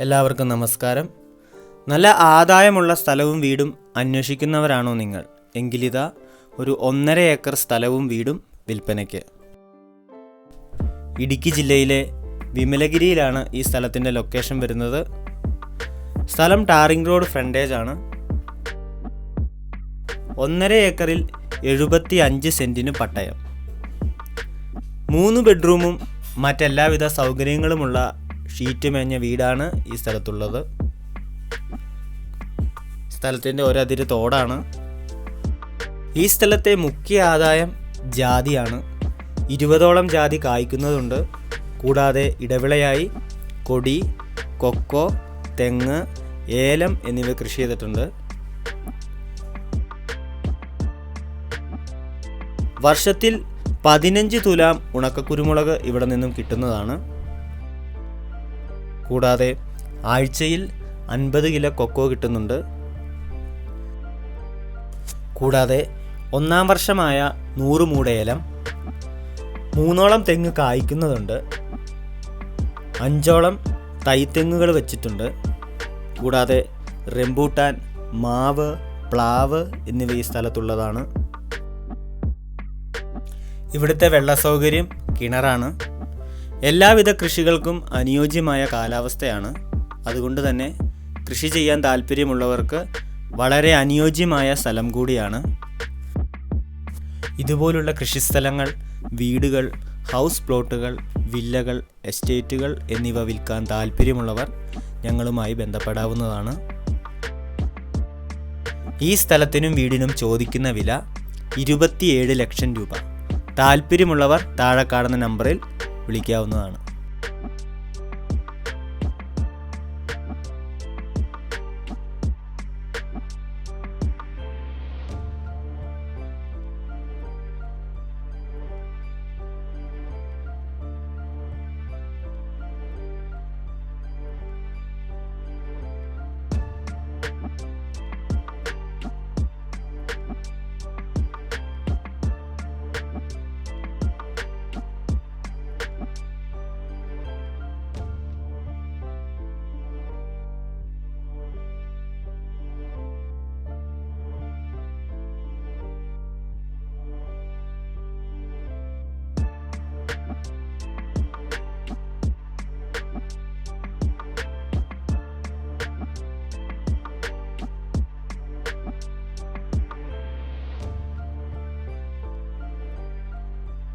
എല്ലാവർക്കും നമസ്കാരം. നല്ല ആദായമുള്ള സ്ഥലവും വീടും അന്വേഷിക്കുന്നവരാണോ നിങ്ങൾ? എങ്കിലിതാ ഒരു ഒന്നര ഏക്കർ സ്ഥലവും വീടും വിൽപ്പനയ്ക്ക്. ഇടുക്കി ജില്ലയിലെ വിമലഗിരിയിലാണ് ഈ സ്ഥലത്തിന്റെ ലൊക്കേഷൻ വരുന്നത്. സ്ഥലം ടാറിംഗ് റോഡ് ഫ്രണ്ടേജ് ആണ്. ഒന്നര ഏക്കറിൽ എഴുപത്തി അഞ്ച് സെന്റിന് പട്ടയം. മൂന്ന് ബെഡ്റൂമും മറ്റെല്ലാവിധ സൗകര്യങ്ങളുമുള്ള ഷീറ്റ് മേഞ്ഞ വീടാണ് ഈ സ്ഥലത്തുള്ളത്. സ്ഥലത്തിന്റെ ഒരതിര് തോടാണ്. ഈ സ്ഥലത്തെ മുഖ്യ ആദായം ജാതിയാണ്. ഇരുപതോളം ജാതി കായ്ക്കുന്നതുണ്ട്. കൂടാതെ ഇടവിളയായി കൊടി കൊക്കോ തെങ്ങ് ഏലം എന്നിവ കൃഷി ചെയ്തിട്ടുണ്ട്. വർഷത്തിൽ പതിനഞ്ച് തുലാം ഉണക്കക്കുരുമുളക് ഇവിടെ നിന്നും കിട്ടുന്നതാണ്. കൂടാതെ ആഴ്ചയിൽ അൻപത് കിലോ കൊക്കോ കിട്ടുന്നുണ്ട്. കൂടാതെ ഒന്നാം വർഷമായ നൂറ് മൂടേലം മൂന്നോളം തെങ്ങ് കായ്ക്കുന്നതുണ്ട്. അഞ്ചോളം തൈത്തെങ്ങുകൾ വെച്ചിട്ടുണ്ട്. കൂടാതെ റെമ്പൂട്ടാൻ മാവ് പ്ലാവ് എന്നിവ ഈ സ്ഥലത്തുള്ളതാണ്. ഇവിടുത്തെ വെള്ള സൗകര്യം കിണറാണ്. എല്ലാവിധ കൃഷികൾക്കും അനുയോജ്യമായ കാലാവസ്ഥയാണ്. അതുകൊണ്ട് തന്നെ കൃഷി ചെയ്യാൻ താല്പര്യമുള്ളവർക്ക് വളരെ അനുയോജ്യമായ സ്ഥലം കൂടിയാണ്. ഇതുപോലുള്ള കൃഷിസ്ഥലങ്ങൾ വീടുകൾ ഹൗസ് പ്ലോട്ടുകൾ വില്ലകൾ എസ്റ്റേറ്റുകൾ എന്നിവ വിൽക്കാൻ താല്പര്യമുള്ളവർ ഞങ്ങളുമായി ബന്ധപ്പെടാവുന്നതാണ്. ഈ സ്ഥലത്തിനും വീടിനും ചോദിക്കുന്ന വില ഇരുപത്തിയേഴ് ലക്ഷം രൂപ. താല്പര്യമുള്ളവർ താഴെ കാണുന്ന നമ്പറിൽ വിളിക്കാവുന്നതാണ്.